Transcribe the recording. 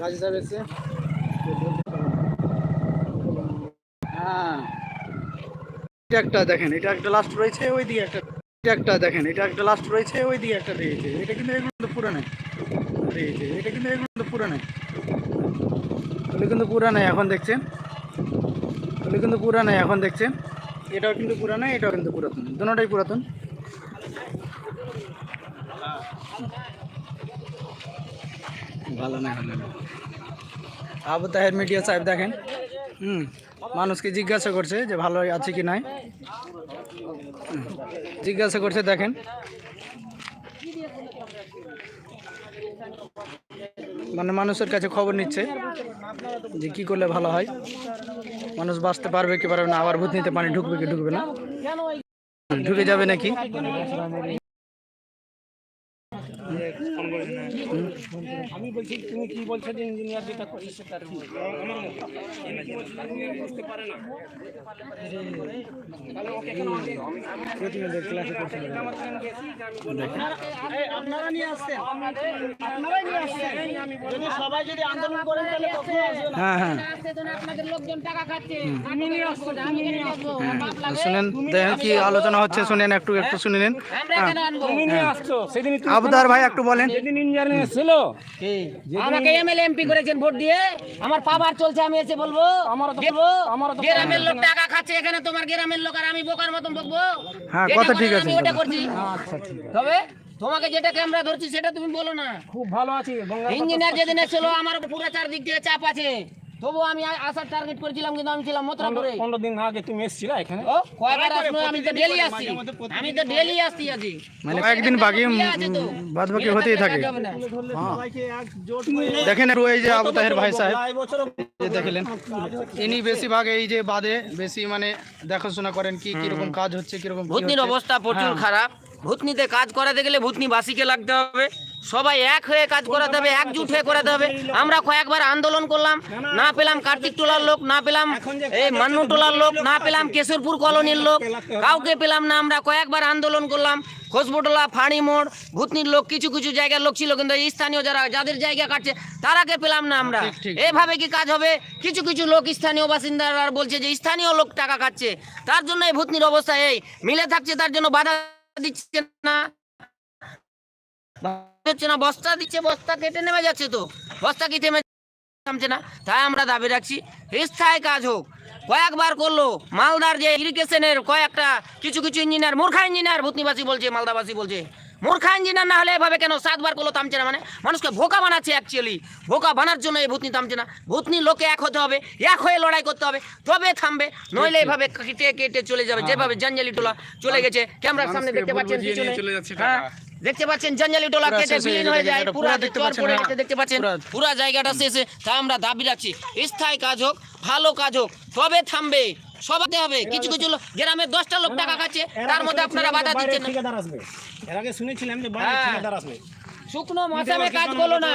রাজু সাহেব এসছে। হ্যাঁ। এটা একটা দেখেন, এটা একটা লাস্ট রয়েছে ওই দিকে একটা এটা একটা দেখেন, এটা একটা লাস্ট রয়েছে ওই দিকে একটা রয়েছে। এটা কিন্তু এগুলো তো পুরানো রয়েছে। এটা কিন্তু এগুলো তো পুরানো। এগুলো কিন্তু পুরানো এখন দেখছেন। এগুলো কিন্তু পুরানো এখন দেখছেন। এটাও কিন্তু পুরানো, এটাও কিন্তু পুরাতন। দুটোটাই পুরাতন। ভালো না আবু তাহের মিডিয়া সাহেব দেখেন। হুম, মানুষকে জিজ্ঞাসা করছে যে ভালো আছে কি নাই। জিজ্ঞাসা করছে, দেখেন। মানে মানুষের কাছে খবর নিচ্ছে যে কি করলে ভালো হয়। মানুষ বাঁচতে পারবে কি পারবে না, আবার ভূত নিতে পানি ঢুকবে কি ঢুকবে না। ঢুকে যাবে নাকি? আমি বলছি তুমি কি বলছো যে ইঞ্জিনিয়ার যেটা করছে সেটা বুঝতে পারে না প্রতিনিধির ক্লাসে করছে আপনারা নিয়ে আসছেন আপনারাই নিয়ে আসছেন যদি সবাই যদি আন্দোলন করেন তাহলে কখনো আসবে হ্যাঁ। হ্যাঁ আপনাদের লোকজন টাকা খাচ্ছে আমি নিয়ে আসছো আমি নিয়ে আসছো হ্যাঁ, শুনেন দেখেন কি আলোচনা হচ্ছে শুনেন একটু একটু শুনে নিন আবুদার ভাই একটু বলেন। যেদিন ইঞ্জিনিয়ার এসেছিল আমাকে এমএলএ এমপি করেছেন ভোট দিয়ে? আমার পাবার চলছে আমি এসে বলব। আমারও তো- বলব আমারও তো- গ্রামের লোক টাকা খাচ্ছে এখানে তোমার গ্রামের লোক আর আমি বোকার মতন বকবো। হ্যাঁ, যেটা কথা ঠিক আছে, আমি ওটা। করছি। তবে তোমাকে যেটা ক্যামেরা ধরছি সেটা তুমি বলো না। খুব ভালো আছি ইঞ্জিনিয়ার যেদিন এসেছিল আমার পুরো চারদিক থেকে চাপ আছে। তবু আমি আসার টার্গেট করেছিলাম কিন্তু আমি ছিলাম মথুরাপুরে। পনেরো দিন আগে তুমি এসেছিলে এখানে? ও কয়বার আসলো? আমি তো ডেলি আসছি। আমি তো ডেলি আসছি আজি। মানে একদিন বাকি বাদ বাকি হতেই থাকে। হ্যাঁ। দেখেন এই যে আবু তাহের ভাই সাহেব। যে দেখলেন ইনি বেশিরভাগ এই যে বাদে বেশি মানে দেখাশোনা করেন কি কীরকম কাজ হচ্ছে কীরকম ভূতনির অবস্থা প্রচুর হ্যাঁ। খারাপ। ভূতনিতে কাজ করাতে গেলে ভূতনি বাসিকে লাগতে হবে। সবাই এক হয়ে কাজ করাতে হবে একজুট হয়ে করাতে হবে। আমরা কয়েকবার আন্দোলন করলাম না পেলাম কার্তিক টোলার লোক না পেলাম এই মান্নু টোলার লোক না পেলাম কেশরপুর কলোনির লোক কাউকে পেলাম না আমরা কয়েকবার আন্দোলন করলাম। খোসবোটলা ফাঁড়ি মোড় ভূতনির লোক কিছু কিছু জায়গার লোক ছিল কিন্তু স্থানীয় যারা যাদের জায়গা কাটছে তারাকে পেলাম না আমরা। এভাবে কি কাজ হবে? কিছু কিছু লোক স্থানীয় বাসিন্দারা বলছে যে স্থানীয় লোক টাকা কাটছে। তার জন্য এই ভূতনির অবস্থা এই। মিলে থাকছে তার জন্য বাধা দিচ্ছে না। হচ্ছে না বস্তা দিচ্ছে বস্তা কেটে নেমে যাচ্ছে তো। বস্তা কি থেমে থামছে না তাই আমরা দাবি রাখছি স্থায়ী কাজ হোক। কয়েকবার করল মালদার যে ইরিগেশনের কয়েকটা কিছু কিছু ইঞ্জিনিয়ার মূর্খা ইঞ্জিনিয়ার ভূতনিবাসী বলছে মালদাবাসী বলছে। মূর্খা ইঞ্জিনিয়ার না হলে এভাবে কেন সাতবার করল থামছে না মানে? মানুষকে ভোকা বানাচ্ছে অ্যাকচুয়ালি বোকা বানার জন্য এই ভূতনি থামছে না। ভূতনি লোকে এক হতে হবে এক হয়ে লড়াই করতে হবে তবে থামবে নইলে এভাবে কেটে কেটে চলে যাবে যেভাবে জঞ্জালি টোলা চলে গেছে ক্যামেরার সামনে দেখতে পাচ্ছেন পিছনে। হ্যাঁ, দেখতে পাচ্ছেন জঞ্জালি টোলা কেটে বিলীন হয়ে যায় পুরা চর পাচ্ছেন, পড়ে হ্যাঁ। গেছে দেখতে পাচ্ছেন? পুরা- জায়গাটা শেষে তাই আমরা দাবি রাখছি। স্থায়ী কাজ হোক ভালো কাজ হোক তবে থামবে সবাতে হবে। কিছু কিছু লোক গ্রামের দশটা লোক টাকা খাচ্ছে তার মধ্যে আপনারা বাধা দিচ্ছেন না। ঠিকাদার আসবে। এর আগে শুনেছিলাম যে হ্যাঁ। ঠিকাদার আসবে। শুকনো মশামে কাজ করল না।